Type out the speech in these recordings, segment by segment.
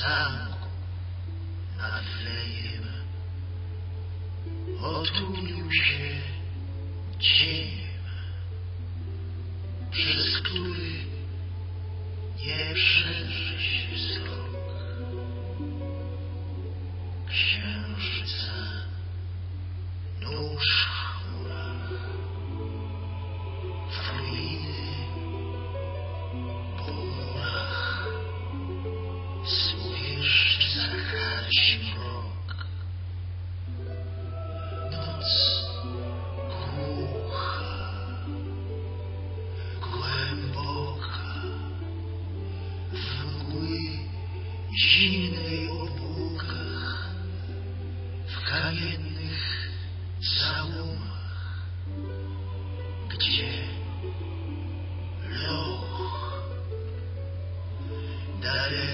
sam nad lejem otulił się cieniem, przez który nie przeży się wzrok. Księżyca, nóż gdzie loch daleko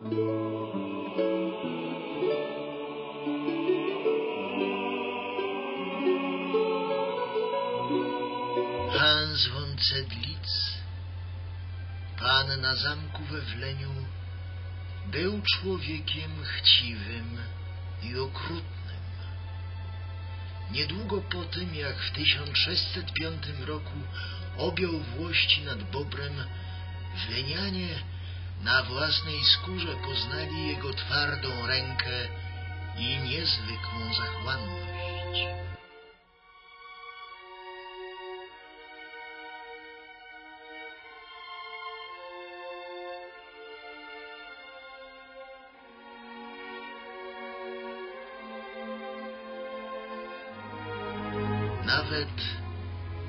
Hans von Zedlitz, pan na zamku we Wleniu, był człowiekiem chciwym i okrutnym. Niedługo po tym, jak w 1605 roku objął włości nad Bobrem, Wlenianie na własnej skórze poznali jego twardą rękę i niezwykłą zachłanność. Nawet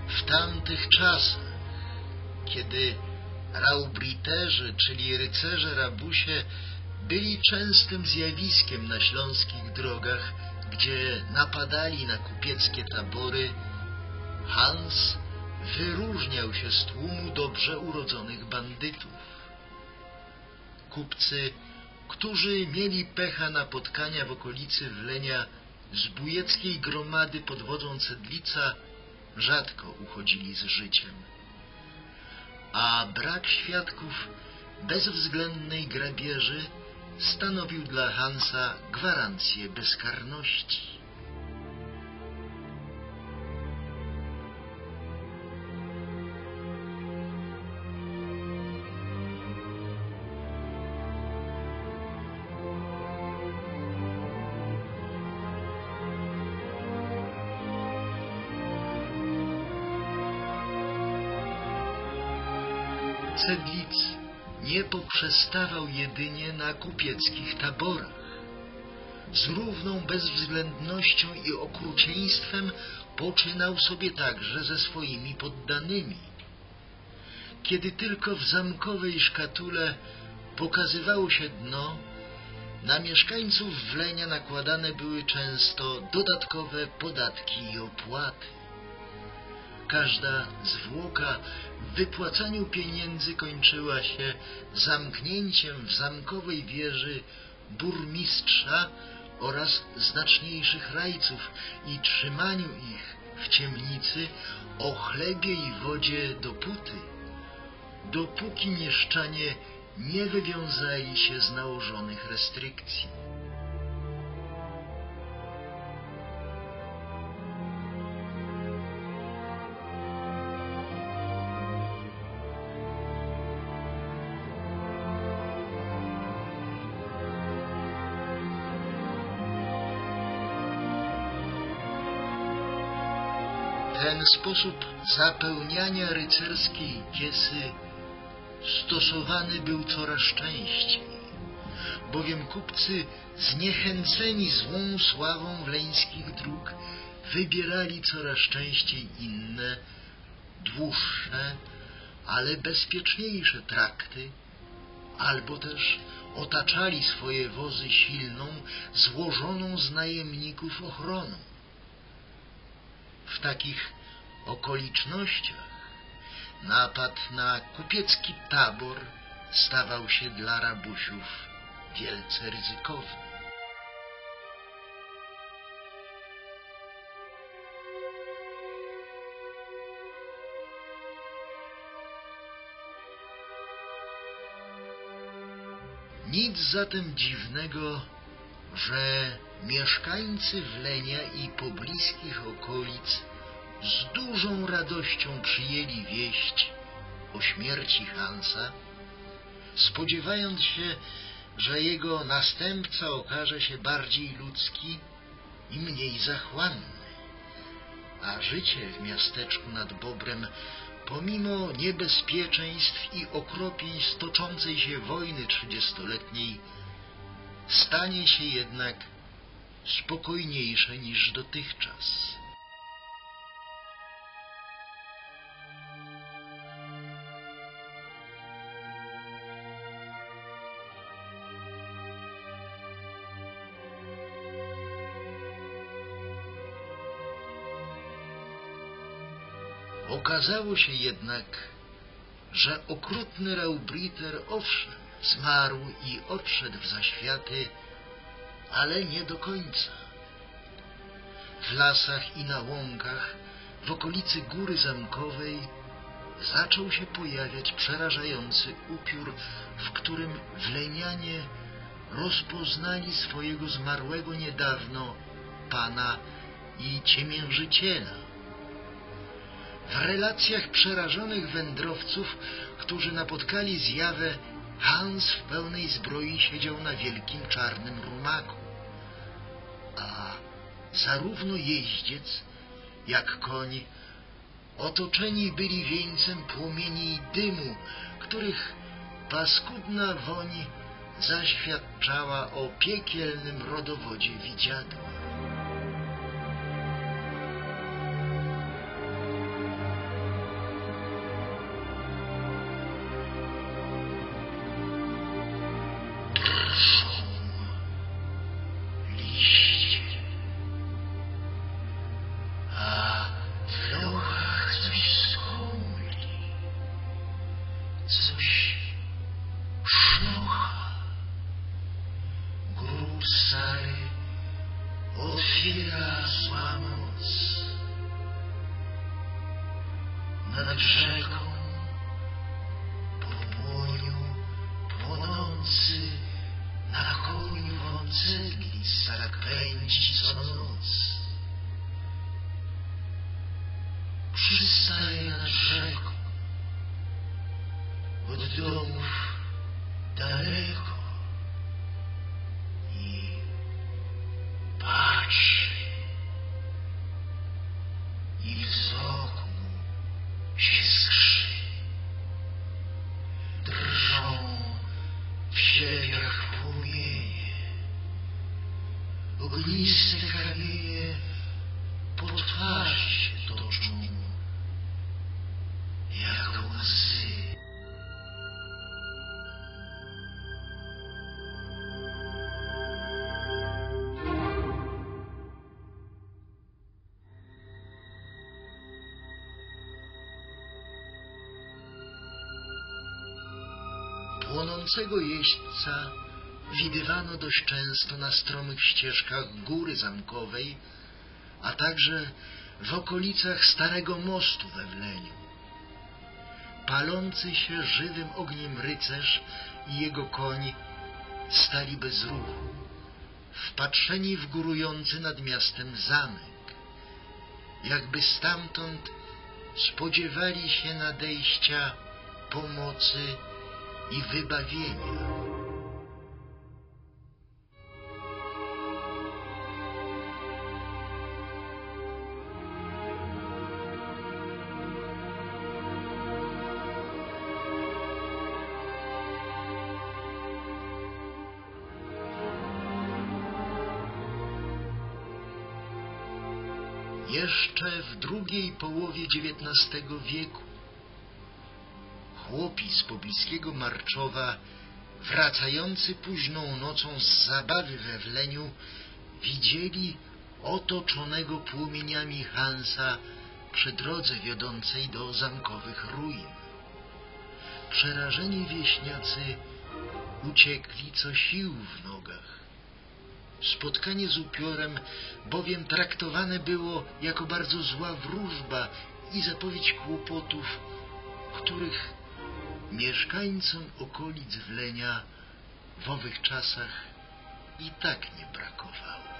w tamtych czasach, kiedy raubriterzy, czyli rycerze rabusie, byli częstym zjawiskiem na śląskich drogach, gdzie napadali na kupieckie tabory, Hans wyróżniał się z tłumu dobrze urodzonych bandytów. Kupcy, którzy mieli pecha napotkania w okolicy Wlenia z bujeckiej gromady pod wodą Cedlica, rzadko uchodzili z życiem. A brak świadków bezwzględnej grabieży stanowił dla Hansa gwarancję bezkarności. Cedlic nie poprzestawał jedynie na kupieckich taborach. Z równą bezwzględnością i okrucieństwem poczynał sobie także ze swoimi poddanymi. Kiedy tylko w zamkowej szkatule pokazywało się dno, na mieszkańców Wlenia nakładane były często dodatkowe podatki i opłaty. Każda zwłoka w wypłacaniu pieniędzy kończyła się zamknięciem w zamkowej wieży burmistrza oraz znaczniejszych rajców i trzymaniu ich w ciemnicy o chlebie i wodzie dopóty, dopóki mieszczanie nie wywiązali się z nałożonych restrykcji. Sposób zapełniania rycerskiej kiesy stosowany był coraz częściej. bowiem kupcy zniechęceni złą sławą wleńskich dróg wybierali coraz częściej inne, dłuższe, ale bezpieczniejsze trakty, albo też otaczali swoje wozy silną, złożoną z najemników ochroną. W takich okolicznościach napad na kupiecki tabor stawał się dla rabusiów wielce ryzykowny. Nic zatem dziwnego, że mieszkańcy Wlenia i pobliskich okolic z dużą radością przyjęli wieść o śmierci Hansa, spodziewając się, że jego następca okaże się bardziej ludzki i mniej zachłanny, a życie w miasteczku nad Bobrem pomimo niebezpieczeństw i okropieństw toczącej się wojny trzydziestoletniej, stanie się jednak spokojniejsze niż dotychczas. Okazało się jednak, że okrutny Raubriter owszem zmarł i odszedł w zaświaty, ale nie do końca. W lasach i na łąkach w okolicy Góry Zamkowej zaczął się pojawiać przerażający upiór, w którym wlenianie rozpoznali swojego zmarłego niedawno pana i ciemiężyciela w relacjach przerażonych wędrowców, którzy napotkali zjawę, Hans w pełnej zbroi siedział na wielkim czarnym rumaku. A zarówno jeździec, jak koń otoczeni byli wieńcem płomieni i dymu, których paskudna woń zaświadczała o piekielnym rodowodzie widziadła. nad rzeką. Płonącego jeźdźca widywano dość często na stromych ścieżkach góry zamkowej, a także w okolicach Starego Mostu we Wleniu. Palący się żywym ogniem rycerz i jego koń stali bez ruchu, wpatrzeni w górujący nad miastem zamek, jakby stamtąd spodziewali się nadejścia pomocy i wybawienia. Jeszcze w drugiej połowie XIX wieku Chłopi z pobliskiego Marczowa, wracający późną nocą z zabawy we Wleniu, widzieli otoczonego płomieniami Hansa przy drodze wiodącej do zamkowych ruin. Przerażeni wieśniacy uciekli co sił w nogach. Spotkanie z upiorem bowiem traktowane było jako bardzo zła wróżba i zapowiedź kłopotów, których mieszkańcom okolic Wlenia w owych czasach i tak nie brakowało.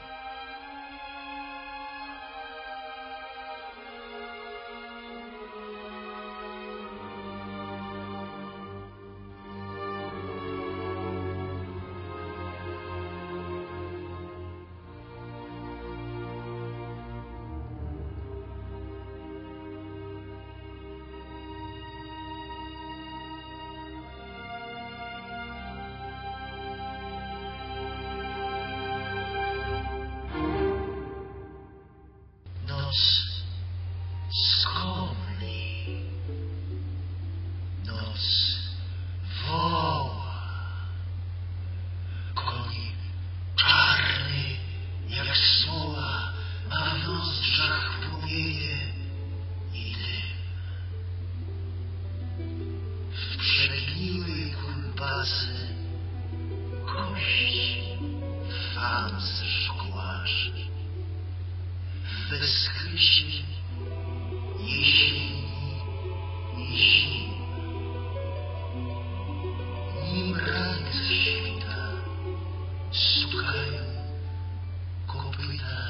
Fans szkłarzy w bezchryście jesieni i zim. Nim rany ze świta stukają kopyta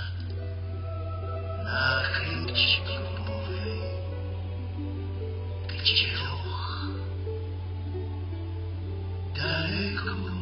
na chęci grobowej, gdzie loch daleko